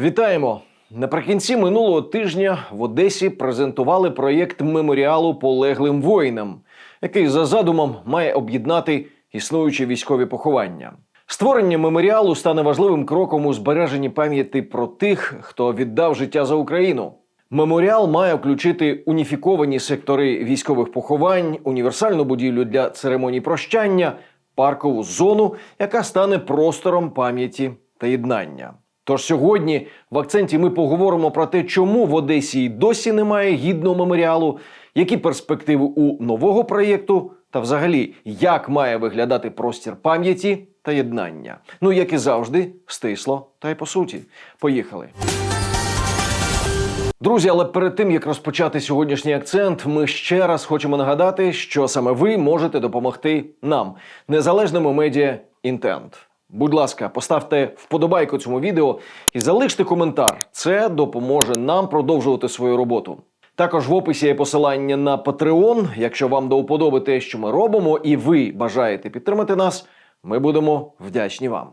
Вітаємо! Наприкінці минулого тижня в Одесі презентували проєкт меморіалу полеглим воїнам, який за задумом має об'єднати існуючі військові поховання. Створення меморіалу стане важливим кроком у збереженні пам'яті про тих, хто віддав життя за Україну. Меморіал має включити уніфіковані сектори військових поховань, універсальну будівлю для церемоній прощання, паркову зону, яка стане простором пам'яті та єднання. Тож сьогодні в акценті ми поговоримо про те, чому в Одесі досі немає гідного меморіалу, які перспективи у нового проєкту, та взагалі, як має виглядати простір пам'яті та єднання. Ну, як і завжди, стисло та й по суті. Поїхали. Друзі, але перед тим як розпочати сьогоднішній акцент, ми ще раз хочемо нагадати, що саме ви можете допомогти нам, незалежному медіа Інтент. Будь ласка, поставте вподобайку цьому відео і залиште коментар. Це допоможе нам продовжувати свою роботу. Також в описі є посилання на Patreon. Якщо вам до те, що ми робимо, і ви бажаєте підтримати нас, ми будемо вдячні вам.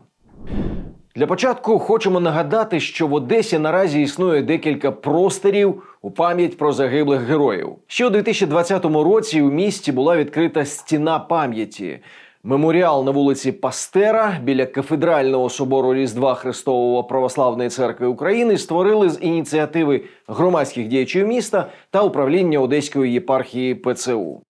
Для початку хочемо нагадати, що в Одесі наразі існує декілька просторів у пам'ять про загиблих героїв. Ще у 2020 році у місті була відкрита стіна пам'яті. Меморіал на вулиці Пастера біля кафедрального собору Різдва Христового Православної церкви України створили з ініціативи громадських діячів міста та управління Одеської єпархії ПЦУ.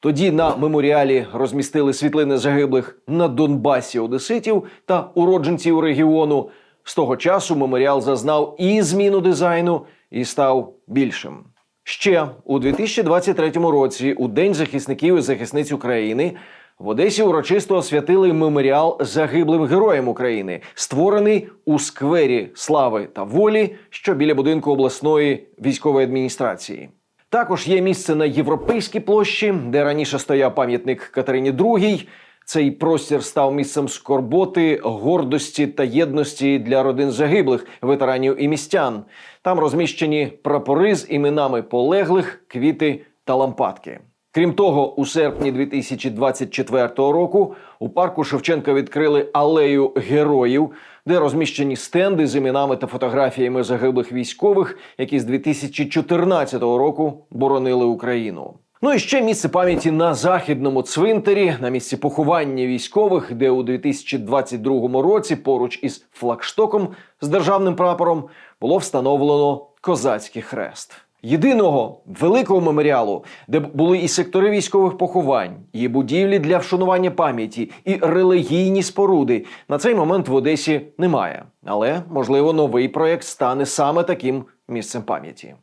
Тоді на меморіалі розмістили світлини загиблих на Донбасі одеситів та уродженців регіону. З того часу меморіал зазнав і зміну дизайну, і став більшим. Ще у 2023 році, у День захисників і захисниць України, в Одесі урочисто освятили меморіал загиблим героям України, створений у сквері слави та волі, що біля будинку обласної військової адміністрації. Також є місце на європейській площі, де раніше стояв пам'ятник Катерині II. Цей простір став місцем скорботи, гордості та єдності для родин загиблих, ветеранів і містян. Там розміщені прапори з іменами полеглих, квіти та лампадки. Крім того, у серпні 2024 року у парку Шевченка відкрили алею героїв, де розміщені стенди з іменами та фотографіями загиблих військових, які з 2014 року боронили Україну. Ну і ще місце пам'яті на західному цвинтарі, на місці поховання військових, де у 2022 році, поруч із флагштоком з державним прапором, було встановлено козацький хрест. Єдиного великого меморіалу, де були і сектори військових поховань, і будівлі для вшанування пам'яті, і релігійні споруди, на цей момент в Одесі немає. Але можливо новий проект стане саме таким місцем пам'яті.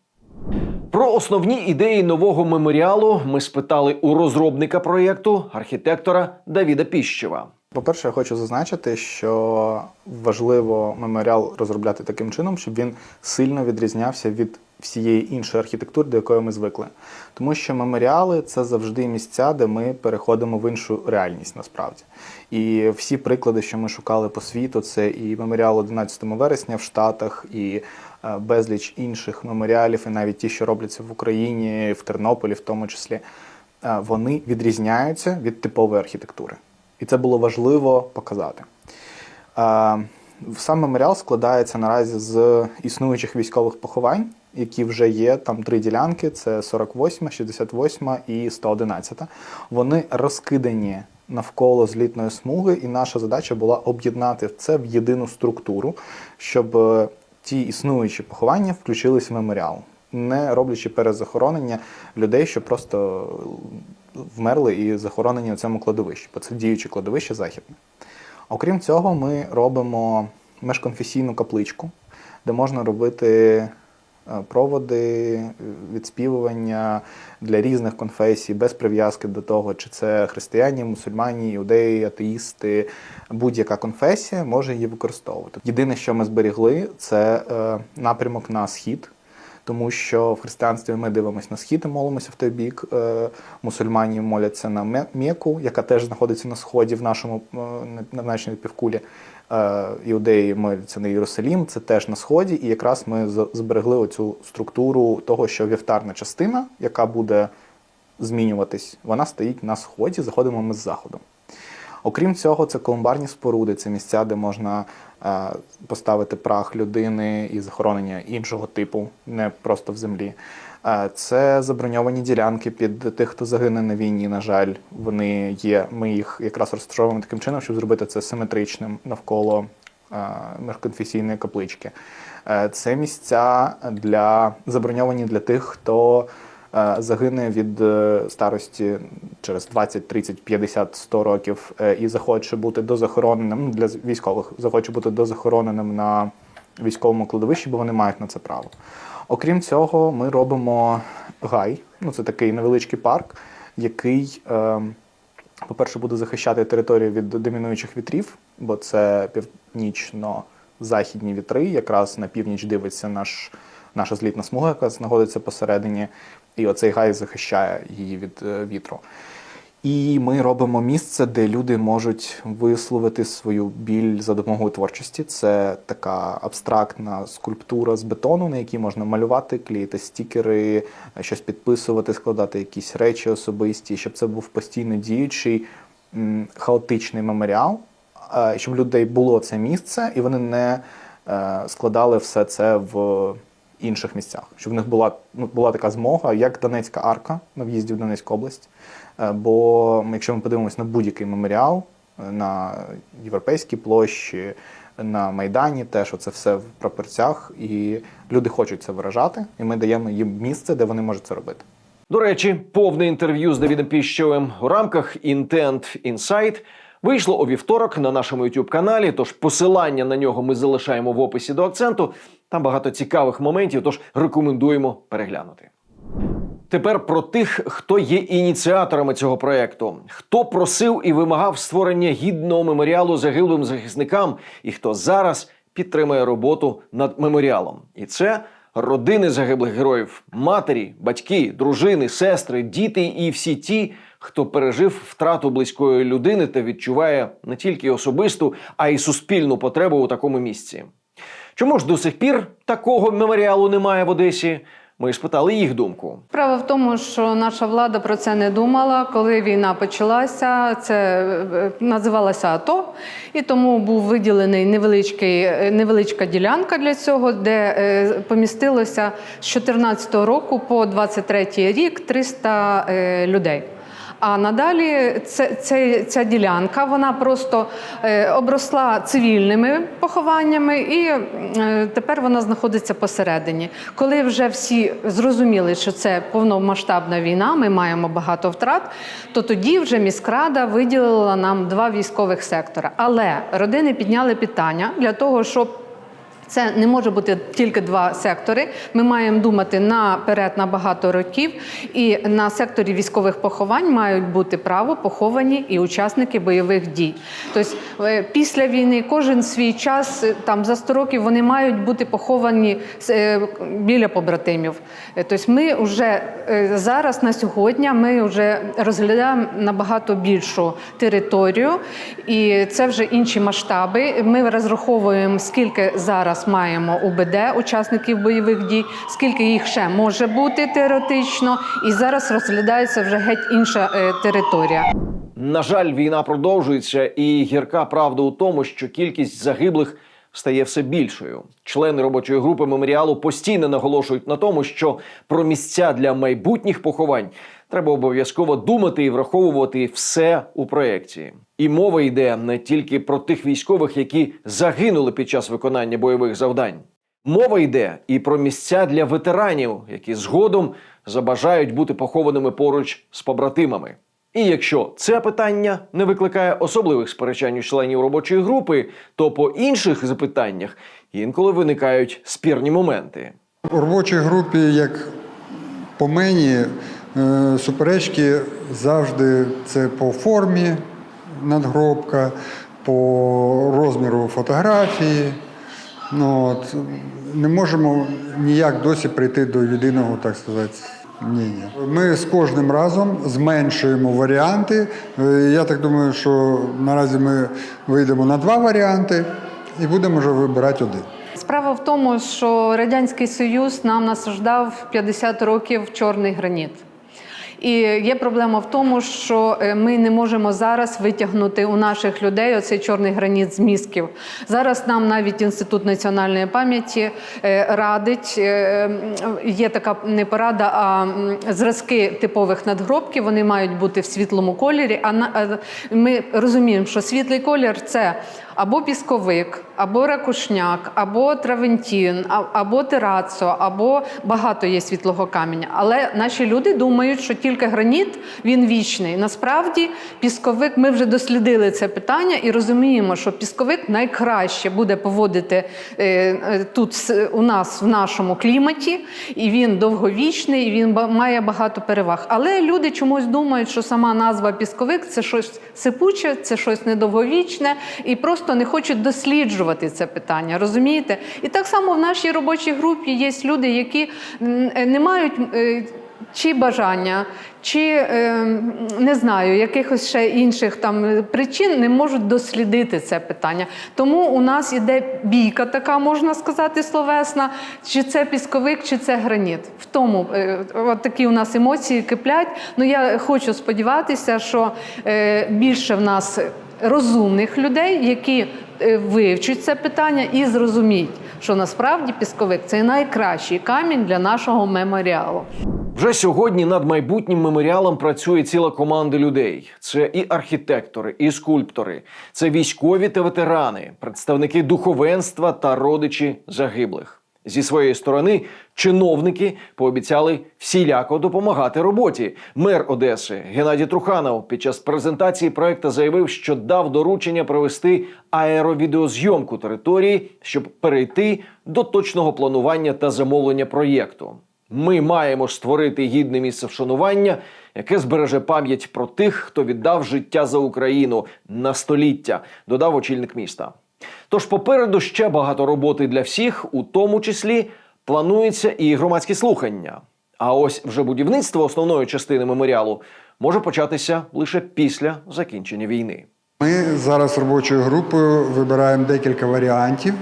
Про основні ідеї нового меморіалу ми спитали у розробника проєкту, архітектора Давіда Піщева. По-перше, я хочу зазначити, що важливо меморіал розробляти таким чином, щоб він сильно відрізнявся від всієї іншої архітектури, до якої ми звикли. Тому що меморіали це завжди місця, де ми переходимо в іншу реальність насправді. І всі приклади, що ми шукали по світу, це і меморіал 11 вересня в Штатах, і е, безліч інших меморіалів, і навіть ті, що робляться в Україні, в Тернополі, в тому числі, е, вони відрізняються від типової архітектури. І це було важливо показати. Е, Сам меморіал складається наразі з існуючих військових поховань, які вже є. Там три ділянки: це 48, 68 і 111. Вони розкидані навколо злітної смуги, і наша задача була об'єднати це в єдину структуру, щоб е, ті існуючі поховання включились в меморіал, не роблячи перезахоронення людей, що просто вмерли і захоронені у цьому кладовищі, бо це діюче кладовище західне. Окрім цього, ми робимо межконфесійну капличку, де можна робити е, проводи, е, відспівування для різних конфесій, без прив'язки до того, чи це християні, мусульмані, іудеї, атеїсти, будь-яка конфесія може її використовувати. Єдине, що ми зберігли, це е, напрямок на схід. Тому що в християнстві ми дивимося на схід і молимося в той бік. Е, Мусульмані моляться на Ме- Мекку, яка теж знаходиться на сході в нашому е, на нашій півкулі. Е, Іудеї моляться на Єрусалім, це теж на сході. І якраз ми зберегли оцю структуру того, що вівтарна частина, яка буде змінюватись, вона стоїть на сході, заходимо ми з заходу. Окрім цього, це колумбарні споруди, це місця, де можна е, поставити прах людини і захоронення іншого типу, не просто в землі. Е, Це заброньовані ділянки під тих, хто загине на війні. На жаль, вони є. Ми їх якраз розташовуємо таким чином, щоб зробити це симетричним навколо е, міжконфесійної каплички. Це місця для заброньовані для тих, хто загине від е, старості через 20, 30, 50, 100 років е, і захоче бути дозахороненим для військових, захоче бути дозахороненим на військовому кладовищі, бо вони мають на це право. Окрім цього, ми робимо гай. Ну, це такий невеличкий парк, який, е, по-перше, буде захищати територію від домінуючих вітрів, бо це північно-західні вітри. Якраз на північ дивиться наш, наша злітна смуга, яка знаходиться посередині, і оцей гай захищає її від е, вітру. І ми робимо місце, де люди можуть висловити свою біль за допомогою творчості. Це така абстрактна скульптура з бетону, на якій можна малювати, клеїти стікери, щось підписувати, складати якісь речі особисті, щоб це був постійно діючий хаотичний меморіал, е, щоб людей було це місце, і вони не е, складали все це в інших місцях, щоб в них була, ну, була така змога, як Донецька арка на в'їзді в Донецьку область. Е, Бо якщо ми подивимося на будь-який меморіал, е, на Європейській площі, на Майдані, теж це все в прапорцях, і люди хочуть це виражати, і ми даємо їм місце, де вони можуть це робити. До речі, повне інтерв'ю з Давідом Піщовим у рамках Intent Insight вийшло у вівторок на нашому youtube каналі. Тож посилання на нього ми залишаємо в описі до акценту. Там багато цікавих моментів, тож рекомендуємо переглянути. Тепер про тих, хто є ініціаторами цього проекту, хто просив і вимагав створення гідного меморіалу загиблим захисникам, і хто зараз підтримує роботу над меморіалом. І це родини загиблих героїв, матері, батьки, дружини, сестри, діти і всі ті, хто пережив втрату близької людини та відчуває не тільки особисту, а й суспільну потребу у такому місці. Чому ж до сих пір такого меморіалу немає в Одесі? Ми спитали їх думку. Справа в тому, що наша влада про це не думала. Коли війна почалася, це е, називалося АТО, і тому був виділений невеличкий, е, невеличка ділянка для цього, де е, помістилося з 2014 року по 23 рік 300 е, людей. А надалі це, це, ця ділянка вона просто е, обросла цивільними похованнями, і е, тепер вона знаходиться посередині. Коли вже всі зрозуміли, що це повномасштабна війна, ми маємо багато втрат, то тоді вже міськрада виділила нам два військових сектора. Але родини підняли питання для того, щоб це не може бути тільки два сектори. Ми маємо думати наперед на багато років, і на секторі військових поховань мають бути право поховані і учасники бойових дій. Тобто е, після війни кожен свій час, е, там за 100 років, вони мають бути поховані е, біля побратимів. Тобто, ми вже зараз на сьогодні ми вже розглядаємо набагато більшу територію, і це вже інші масштаби. Ми розраховуємо, скільки зараз маємо УБД учасників бойових дій, скільки їх ще може бути теоретично, і зараз розглядається вже геть інша е, територія. На жаль, війна продовжується, і гірка правда у тому, що кількість загиблих стає все більшою. Члени робочої групи меморіалу постійно наголошують на тому, що про місця для майбутніх поховань треба обов'язково думати і враховувати все у проєкті. І мова йде не тільки про тих військових, які загинули під час виконання бойових завдань. Мова йде і про місця для ветеранів, які згодом забажають бути похованими поруч з побратимами. І якщо це питання не викликає особливих сперечань у членів робочої групи, то по інших запитаннях інколи виникають спірні моменти. У робочій групі, як по мені, суперечки завжди це по формі надгробка, по розміру фотографії. Ну, от, не можемо ніяк досі прийти до єдиного, так сказати, мнення. Ми з кожним разом зменшуємо варіанти. Е, Я так думаю, що наразі ми вийдемо на два варіанти і будемо вже вибирати один. Справа в тому, що Радянський Союз нам насаждав 50 років чорний граніт. І є проблема в тому, що е, ми не можемо зараз витягнути у наших людей оцей чорний граніт з мізків. Зараз нам навіть інститут національної пам'яті е, радить. е, Є така не порада, а зразки типових надгробків. Вони мають бути в світлому кольорі. А ми розуміємо, що світлий колір це або пісковик, або ракушняк, або травентін, або терацо, або багато є світлого каменя. Але наші люди думають, що тільки граніт він вічний. Насправді, пісковик, ми вже дослідили це питання і розуміємо, що пісковик найкраще буде поводити е, е, тут у нас в нашому кліматі, і він довговічний, і він має багато переваг. Але люди чомусь думають, що сама назва пісковик це щось сипуче, це щось недовговічне, і просто не хочуть досліджувати це питання. Розумієте? І так само в нашій робочій групі є люди, які е, не мають. е, Чи бажання, чи е, не знаю, якихось ще інших там причин не можуть дослідити це питання. Тому у нас іде бійка, така можна сказати, словесна, чи це пісковик, чи це граніт. В тому е, от такі у нас емоції киплять. Ну я хочу сподіватися, що більше в нас розумних людей, які е, вивчать це питання і зрозуміють, що насправді пісковик це найкращий камінь для нашого меморіалу. Вже сьогодні над майбутнім меморіалом працює ціла команда людей. Це і архітектори, і скульптори, це військові та ветерани, представники духовенства та родичі загиблих. Зі своєї сторони чиновники пообіцяли всіляко допомагати роботі. Мер Одеси Геннадій Труханов під час презентації проекту заявив, що дав доручення провести аеровідеозйомку території, щоб перейти до точного планування та замовлення проєкту. Ми маємо створити гідне місце вшанування, яке збереже пам'ять про тих, хто віддав життя за Україну на століття, додав очільник міста. Тож попереду ще багато роботи для всіх, у тому числі планується і громадські слухання. А ось вже будівництво основної частини меморіалу може початися лише після закінчення війни. Ми зараз робочою групою вибираємо декілька варіантів,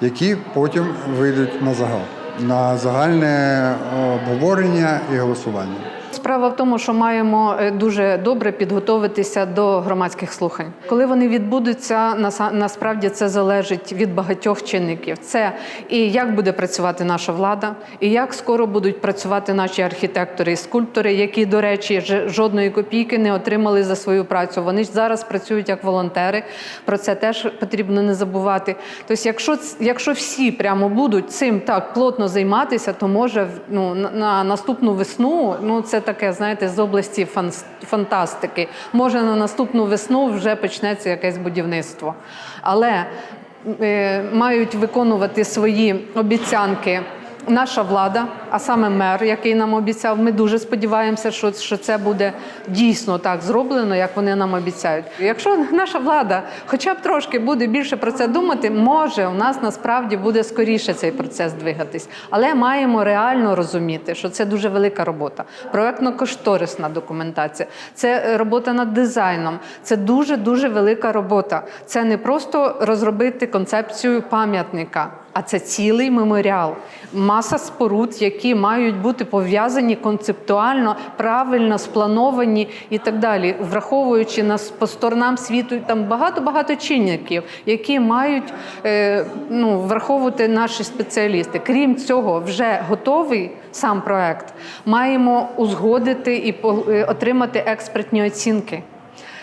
які потім вийдуть на загал, на загальне е, обговорення і голосування. Справа в тому, що маємо е, дуже добре підготовитися до громадських слухань. Коли вони відбудуться, насправді це залежить від багатьох чинників. Це і як буде працювати наша влада, і як скоро будуть працювати наші архітектори і скульптори, які, до речі, жодної копійки не отримали за свою працю. Вони ж зараз працюють як волонтери. Про це теж потрібно не забувати. Тобто, якщо якщо всі прямо будуть цим так плотно займатися, то може ну, на- на наступну весну, ну це таке, знаєте, з області фан- фантастики. Може на наступну весну вже почнеться якесь будівництво. Але е, мають виконувати свої обіцянки. Наша влада, а саме мер, який нам обіцяв, ми дуже сподіваємося, що, що це буде дійсно так зроблено, як вони нам обіцяють. Якщо наша влада хоча б трошки буде більше про це думати, може у нас насправді буде скоріше цей процес двигатись. Але маємо реально розуміти, що це дуже велика робота. Проектно-кошторисна документація, це робота над дизайном, це дуже дуже велика робота. Це не просто розробити концепцію пам'ятника. А це цілий меморіал, маса споруд, які мають бути пов'язані концептуально, правильно сплановані і так далі, враховуючи нас по сторонам світу, там багато багато чинників, які мають е, ну, враховувати наші спеціалісти. Крім цього, вже готовий сам проект. Маємо узгодити і е, отримати експертні оцінки.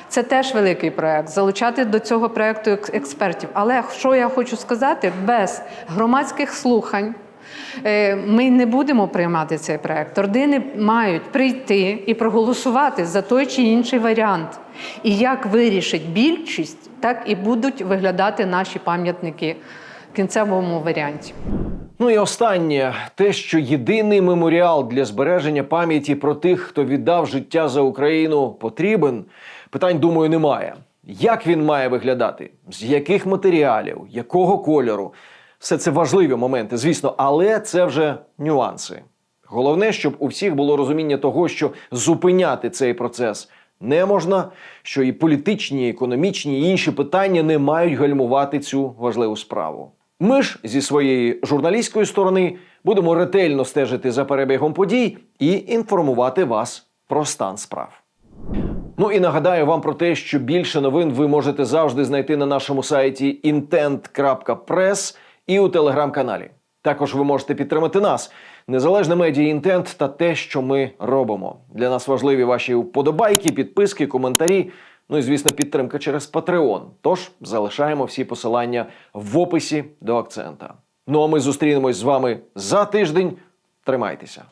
Це теж великий проект залучати до цього проекту експертів. Але що я хочу сказати, без громадських слухань ми не будемо приймати цей проект. Родини мають прийти і проголосувати за той чи інший варіант. І як вирішить більшість, так і будуть виглядати наші пам'ятники в кінцевому варіанті. Ну і останнє те, що єдиний меморіал для збереження пам'яті про тих, хто віддав життя за Україну, потрібен. Питань, думаю, немає. Як він має виглядати? З яких матеріалів, якого кольору? Все це важливі моменти, звісно, але це вже нюанси. Головне, щоб у всіх було розуміння того, що зупиняти цей процес не можна, що і політичні, і економічні і інші питання не мають гальмувати цю важливу справу. Ми ж зі своєї журналістської сторони будемо ретельно стежити за перебігом подій і інформувати вас про стан справ. Ну і нагадаю вам про те, що більше новин ви можете завжди знайти на нашому сайті intent.press і у телеграм-каналі. Також ви можете підтримати нас, незалежне медіа інтент та те, що ми робимо. Для нас важливі ваші вподобайки, підписки, коментарі. Ну і звісно, підтримка через Patreon. Тож залишаємо всі посилання в описі до акцента. Ну а ми зустрінемось з вами за тиждень. Тримайтеся.